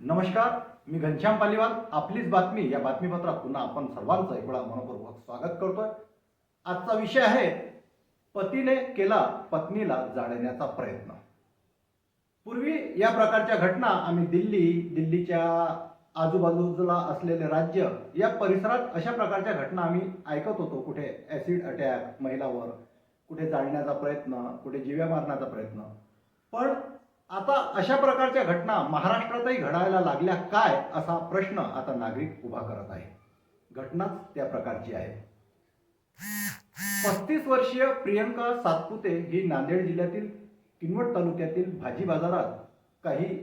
नमस्कार मी घनश्याम पालिवाल. आपलीच बातमी या बातमीपत्रात पुन्हा आपण सर्वांचं एक वेळा मनपूर्वक स्वागत करतोय. आजचा विषय आहे पतीने केला पत्नीला जाळण्याचा प्रयत्न. पूर्वी या प्रकारच्या घटना आम्ही दिल्ली दिल्लीच्या आजूबाजूला असलेले राज्य या परिसरात अशा प्रकारच्या घटना आम्ही ऐकत होतो. कुठे ॲसिड अटॅक महिलावर कुठे जाळण्याचा प्रयत्न कुठे जिव्या मारण्याचा प्रयत्न. पण आता अशा प्रकारच्या घटना महाराष्ट्रातही घडायला लागल्या काय असा प्रश्न आता नागरिक उभा करत आहे घटनाच त्या प्रकारची आहे. पस्तीस वर्षीय प्रियंका सातपुते ही नांदेड जिल्ह्यातील किनवट तालुक्यातील भाजी बाजारात काही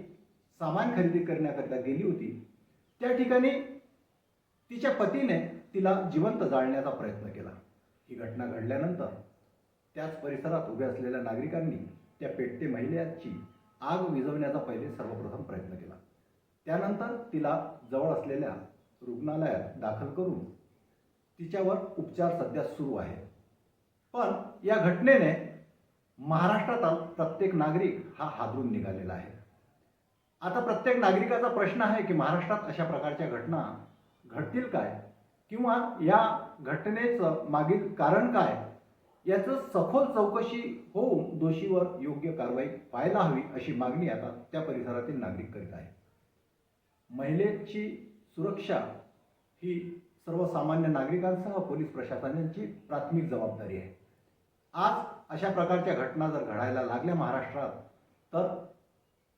सामान खरेदी करण्याकरिता गेली होती. त्या ठिकाणी तिच्या पतीने तिला जिवंत जाळण्याचा प्रयत्न केला. ही घटना घडल्यानंतर त्याच परिसरात उभ्या असलेल्या नागरिकांनी त्या पेटते महिलेची आग विझवण्याचा पहिले सर्वप्रथम प्रयत्न केला. त्यानंतर तिला जवळ असलेल्या रुग्णालयात दाखल करून तिच्यावर उपचार सध्या सुरू आहे पण या घटनेने महाराष्ट्राचा प्रत्येक नागरिक हा हादरून निघालेला आहे. आता प्रत्येक नागरिकाचा प्रश्न आहे की महाराष्ट्रात अशा प्रकारच्या घटना घडतील काय? किंवा या घटनेचं मागील कारण काय? याचं सखोल चौकशी होऊन दोषीवर योग्य कारवाई व्हायला हवी अशी मागणी आता त्या परिसरातील नागरिक करीत आहे महिलेची सुरक्षा ही सर्वसामान्य नागरिकांसह पोलीस प्रशासनाची प्राथमिक जबाबदारी आहे. आज अशा प्रकारच्या घटना जर घडायला लागल्या महाराष्ट्रात तर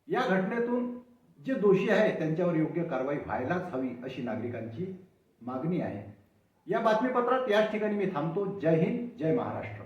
या घटनेतून जे दोषी आहे त्यांच्यावर योग्य कारवाई व्हायलाच हवी अशी नागरिकांची मागणी आहे. या बातमीपत्रात याच ठिकाणी मी थांबतो. जय हिंद जय महाराष्ट्र.